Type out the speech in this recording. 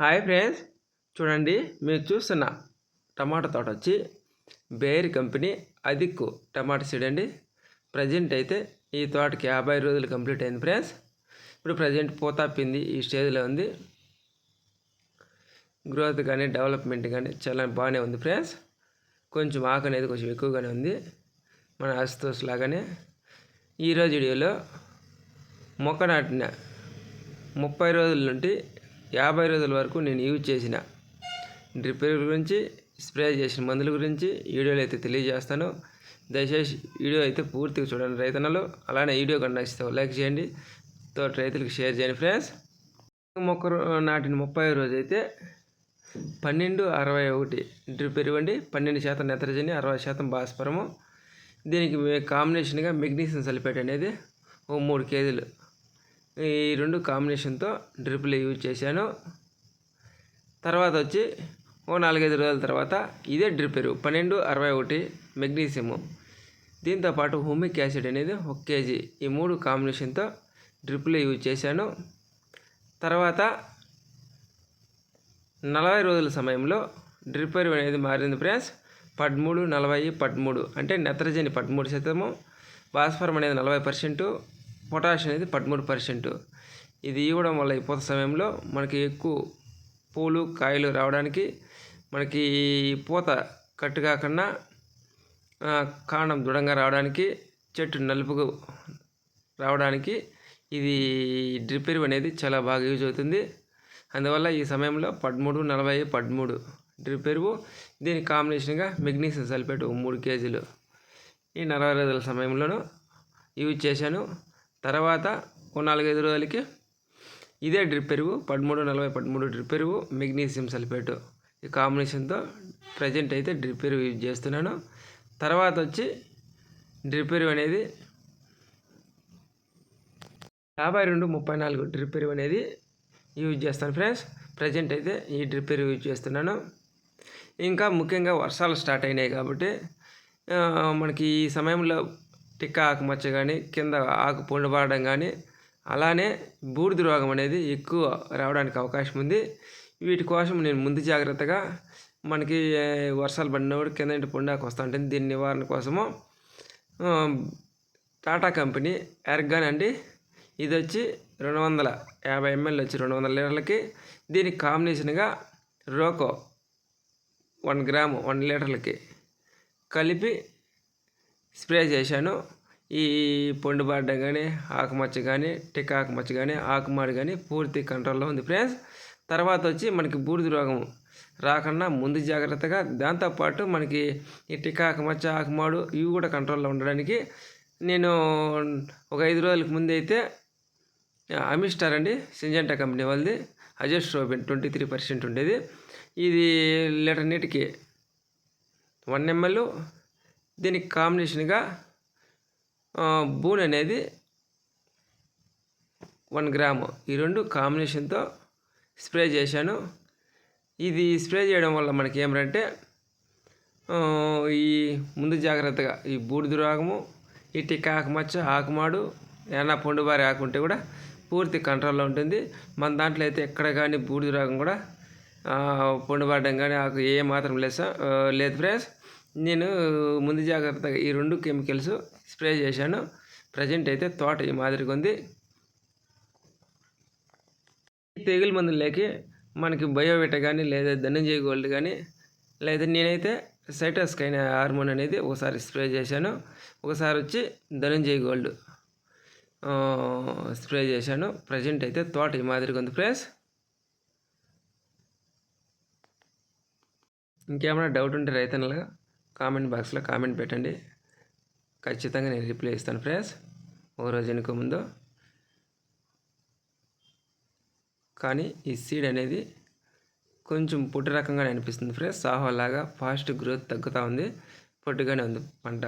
Hi friends చూడండి మీరు చూస్తున్న టమాటా తోట వచ్చి బేర్ కంపెనీ అదిక్కు టమాటా సీడ్ అండి. ప్రజెంట్ అయితే ఈ తోటకి యాభై రోజులు కంప్లీట్ అయింది ఫ్రెండ్స్ ఇప్పుడు ప్రజెంట్ పోతాపింది ఈ స్టేజ్లో ఉంది. గ్రోత్ కానీ డెవలప్మెంట్ కానీ చాలా బాగానే ఉంది ఫ్రెండ్స్ కొంచెం ఆకు అనేది కొంచెం ఎక్కువగానే ఉంది. మన అస్తోస్ లాగానే. ఈరోజు వీడియోలో మొక్క నాటిన ముప్పై రోజుల నుండి యాభై రోజుల వరకు నేను యూజ్ చేసిన డ్రిప్ గురించి స్ప్రే చేసిన మందుల గురించి వీడియోలో అయితే తెలియజేస్తాను. దయచేసి వీడియో అయితే పూర్తిగా చూడండి రైతన్నలు. అలానే వీడియో కన్నా లైక్ చేయండి. తోటి రైతులకు షేర్ చేయండి ఫ్రెండ్స్. మొక్క నాటిన ముప్పై రోజు అయితే పన్నెండు అరవై ఒకటి డ్రిప్ ఇవ్వండి. పన్నెండు శాతం నెత్రజని అరవై శాతం భాస్పరము దీనికి కాంబినేషన్గా మెగ్నీషియం సల్ఫేట్ అనేది ఓ మూడు కేజీలు ఈ రెండు కాంబినేషన్తో డ్రిప్లు యూజ్ చేశాను. తర్వాత వచ్చి ఓ నాలుగైదు రోజుల తర్వాత ఇదే డ్రిప్ ఎరువు పన్నెండు అరవై ఒకటి మెగ్నీషియము. దీంతోపాటు హోమిక్ యాసిడ్ అనేది ఒక కేజీ. ఈ మూడు కాంబినేషన్తో డ్రిప్లు యూజ్ చేశాను. తర్వాత నలభై రోజుల సమయంలో డ్రిప్ ఎరువు అనేది మారింది ఫ్రెండ్స్. పదమూడు నలభై పదమూడు అంటే నత్రజని పదమూడు శాతము భాస్వరం అనేది నలభై పర్సెంటు పొటాష్ అనేది పదమూడు పర్సెంట్ ఇది ఇవ్వడం వల్ల ఈ పూత సమయంలో మనకి ఎక్కువ పూలు కాయలు రావడానికి మనకి పూత కట్టు కాకుండా కాండం దృఢంగా రావడానికి చెట్టు నలుపుకు రావడానికి ఇది డ్రిప్ ఎరువు అనేది చాలా బాగా యూజ్ అవుతుంది. అందువల్ల ఈ సమయంలో పదమూడు నలభై పదమూడు డ్రిప్ ఎరువు దీని కాంబినేషన్గా మెగ్నీషియం సల్ఫేట్ మూడు కేజీలు. ఈ నలభై రోజుల సమయంలోనూ యూజ్ చేశాను. తర్వాత ఓ నాలుగైదు రోజులకి ఇదే డ్రిప్ పెరుగు పదమూడు నలభై పదమూడు డ్రిప్ పెరుగు మెగ్నీషియం సల్ఫేటు. ఈ కాంబినేషన్తో ప్రజెంట్ అయితే డ్రిప్ పెరుగు యూజ్ చేస్తున్నాను. తర్వాత వచ్చి డ్రిప్ పెరుగు అనేది యాభై రెండు ముప్పై నాలుగు డ్రిప్ పెరుగు అనేది యూజ్ చేస్తాను ఫ్రెండ్స్. ప్రజెంట్ అయితే ఈ డ్రిప్ పెరుగు యూజ్ చేస్తున్నాను. ఇంకా ముఖ్యంగా వర్షాలు స్టార్ట్ అయినాయి కాబట్టి మనకి ఈ సమయంలో టిక్క ఆకు మచ్చ కానీ కింద ఆకు పుండబడడం కానీ అలానే బూడిద రోగం అనేది ఎక్కువ రావడానికి అవకాశం ఉంది. వీటి కోసం నేను ముందు జాగ్రత్తగా మనకి వర్షాలు పడినప్పుడు కింద ఇంటి పుండాకు వస్తూ ఉంటుంది. దీని నివారణ కోసము టాటా కంపెనీ ఎర్గాన్ అండి. ఇది వచ్చి రెండు వందల యాభై ఎంఎల్ వచ్చి రెండు వందల లీటర్లకి. దీనికి కాంబినేషన్గా రోకో వన్ గ్రాము వన్ లీటర్లకి కలిపి స్ప్రే చేశాను. ఈ పొండుబాడ్డ కానీ ఆకుమచ్చ కానీ టిక్ ఆకుమచ్చ కానీ ఆకుమాడి కానీ పూర్తి కంట్రోల్లో ఉంది ఫ్రెండ్స్. తర్వాత వచ్చి మనకి బూడిద రోగం రాకుండా ముందు జాగ్రత్తగా దాంతోపాటు మనకి ఈ టిక్ మచ్చ ఆకుమాడు ఇవి కూడా కంట్రోల్లో ఉండడానికి నేను ఒక ఐదు రోజులకు ముందు అయితే అమిస్టార్ అండి సింజంటా కంపెనీ వాళ్ళది. అజస్ట్రోబిన్ ట్వంటీ త్రీ పర్సెంట్ ఉండేది. ఇది లీటర్ నీటికి వన్ ఎంఎల్ దీనికి కాంబినేషన్గా బూన్ అనేది వన్ గ్రాము ఈ రెండు కాంబినేషన్తో స్ప్రే చేశాను. ఇది స్ప్రే చేయడం వల్ల మనకి ఏమిటంటే ఈ ముందు జాగ్రత్తగా ఈ బూడిద రోగము ఈ టిక్క ఆకుమచ్చ ఆకుమాడు ఏమన్నా పొండుబారి ఆకుంటే కూడా పూర్తి కంట్రోల్లో ఉంటుంది. మన దాంట్లో అయితే ఎక్కడ కానీ బూడిద రోగం కూడా పొండుబారడం కానీ ఆకు ఏ మాత్రం లేదు లేదు ఫ్రెండ్స్ నేను ముందు జాగ్రత్తగా ఈ రెండు కెమికల్స్ స్ప్రే చేశాను. ప్రజెంట్ అయితే తోట ఈ మాదిరిగా ఉంది. తెగులు మందులు లేక మనకి బయోవిట కానీ లేదా ధనంజయ గోల్డ్ కానీ లేదా నేనైతే సైటస్కైన హార్మోన్ అనేది ఒకసారి స్ప్రే చేశాను. ఒకసారి వచ్చి ధనంజయ గోల్డ్ స్ప్రే చేశాను. ప్రజెంట్ అయితే తోట ఈ మాదిరిగా ఉంది ఫ్రెండ్స్. ఇంకేమైనా డౌట్ ఉంటే రైతన్నలుగా కామెంట్ బాక్స్లో కామెంట్ పెట్టండి. ఖచ్చితంగా నేను రిప్లై ఇస్తాను ఫ్రెండ్స్. ఓ రోజు వెనుక ముందు. కానీ ఈ సీడ్ అనేది కొంచెం పొట్టు రకంగానే అనిపిస్తుంది ఫ్రెండ్స్. సాహోలాగా ఫాస్ట్ గ్రోత్ తగ్గుతూ ఉంది. పొట్టుగానే ఉంది పంట.